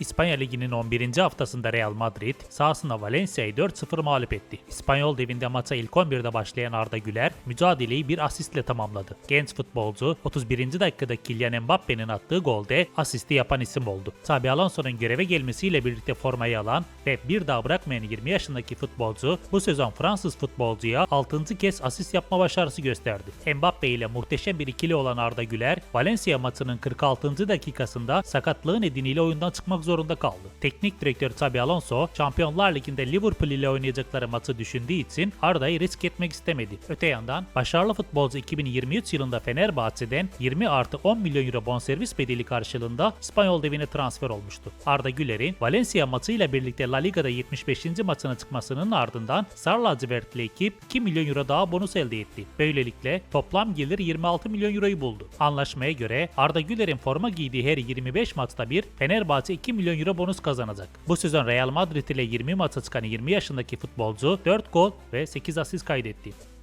İspanya Ligi'nin 11. haftasında Real Madrid sahasında Valencia'yı 4-0 mağlup etti. İspanyol devinde maça ilk 11'de başlayan Arda Güler mücadeleyi bir asistle tamamladı. Genç futbolcu 31. dakikada Kylian Mbappe'nin attığı golde asisti yapan isim oldu. Xabi Alonso'nun göreve gelmesiyle birlikte formayı alan ve bir daha bırakmayan 20 yaşındaki futbolcu bu sezon Fransız futbolcuya 6. kez asist yapma başarısı gösterdi. Mbappe ile muhteşem bir ikili olan Arda Güler, Valencia maçının 46. dakikasında sakatlığı nedeniyle oyundan çıkmak zorunda kaldı. Teknik direktör Xabi Alonso, Şampiyonlar Ligi'nde Liverpool ile oynayacakları maçı düşündüğü için Arda'yı risk etmek istemedi. Öte yandan başarılı futbolcu 2023 yılında Fenerbahçe'den 20 artı 10 milyon euro bonservis bedeli karşılığında İspanyol devine transfer olmuştu. Arda Güler'in Valencia maçıyla birlikte La Liga'da 75. maçına çıkmasının ardından Sarı lacivertli ekip 2 milyon euro daha bonus elde etti. Böylelikle toplam gelir 26 milyon euroyu buldu. Anlaşmaya göre Arda Güler'in forma giydiği her 25 maçta bir Fenerbahçe 2 milyon euro bonus kazanacak. Bu sezon Real Madrid ile 20 maça çıkan 20 yaşındaki futbolcu 4 gol ve 8 asist kaydetti.